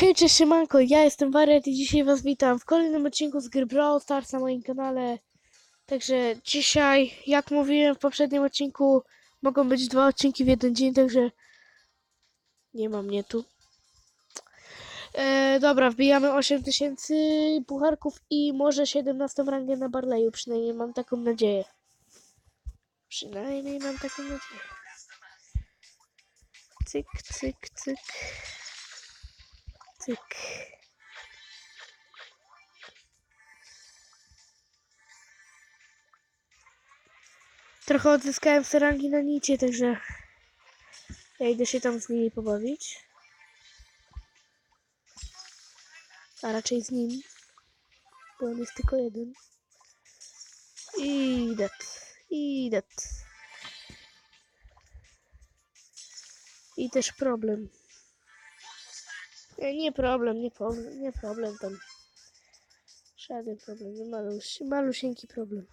Hej, cześć, siemanko, ja jestem Wariat i dzisiaj was witam w kolejnym odcinku z gry Brawl Stars na moim kanale. Także dzisiaj, jak mówiłem w poprzednim odcinku, mogą być dwa odcinki w jeden dzień, także nie ma mnie tu. E, dobra, wbijamy 8000 pucharków i może 17 rangę na Barleyu, przynajmniej mam taką nadzieję. Przynajmniej mam taką nadzieję. Cyk, cyk, cyk. Cyk. Trochę odzyskałem sobie rangi na nicie, także ja idę się tam z nimi pobawić. A raczej z nim, bo on jest tylko jeden. I dat, i dat. I też problem. Nie, nie problem, nie problem, nie problem tam. Żaden problem, no maluś, malusieńki problem.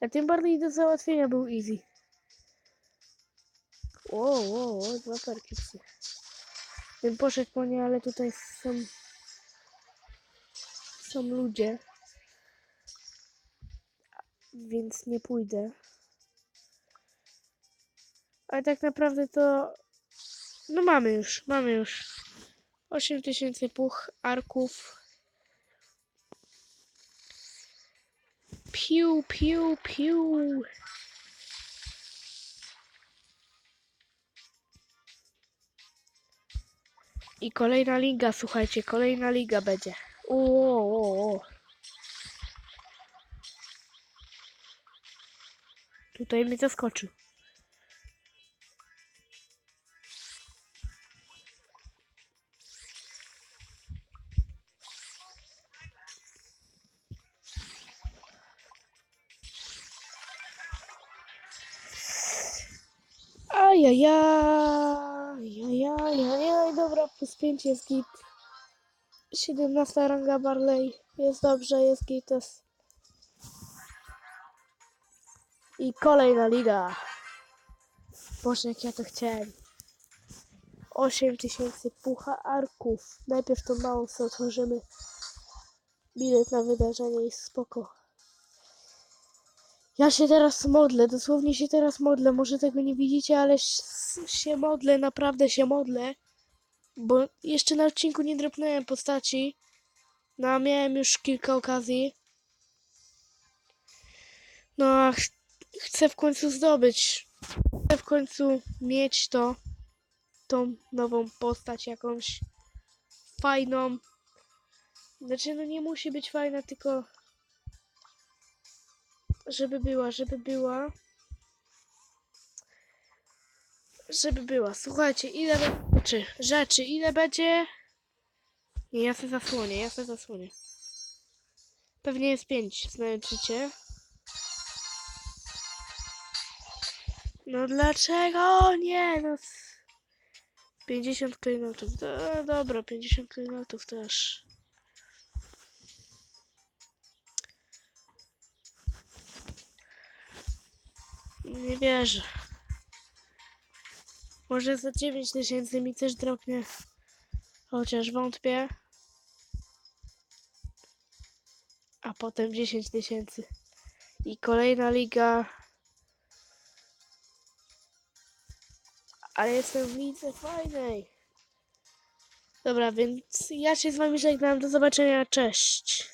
A tym bardziej do załatwienia był easy. Wow, wow, wow, dwa parki psy. Bym poszedł po nie, ale tutaj są... Są ludzie. Więc nie pójdę. Ale tak naprawdę to... No mamy już, mamy już. 8000 puch, arków. Piu, piu, piu. I kolejna liga, słuchajcie, kolejna liga będzie. O, o, o. Tutaj mnie zaskoczył. Ajajaj, ajajaj, dobra, plus 5 jest git. 17 ranga Barley, jest dobrze, jest git. Jest. I kolejna liga. Boże, jak ja to chciałem. 8000 pucha arków. Najpierw to mało co otworzymy. Bilet na wydarzenie jest spoko. Ja się teraz modlę, dosłownie się teraz modlę. Może tego nie widzicie, ale się modlę, naprawdę się modlę. Bo jeszcze na odcinku nie dropnąłem postaci. No, miałem już kilka okazji. No, a ch chcę w końcu zdobyć. Chcę w końcu mieć to. Tą nową postać jakąś fajną. Znaczy, no nie musi być fajna, tylko żeby była, żeby była. Żeby była. Słuchajcie, ile rzeczy, rzeczy, ile będzie? Nie, ja se zasłonię, ja se zasłonię. Pewnie jest pięć, znając życie. No dlaczego? Nie, no. s- 50 klejnotów. Do, dobra, 50 klejnotów też. Nie wierzę. Może za 9 tysięcy mi też dropnie. Chociaż wątpię. A potem 10 tysięcy. I kolejna liga. Ale jestem w lidze fajnej. Dobra, więc ja się z wami żegnam. Do zobaczenia. Cześć.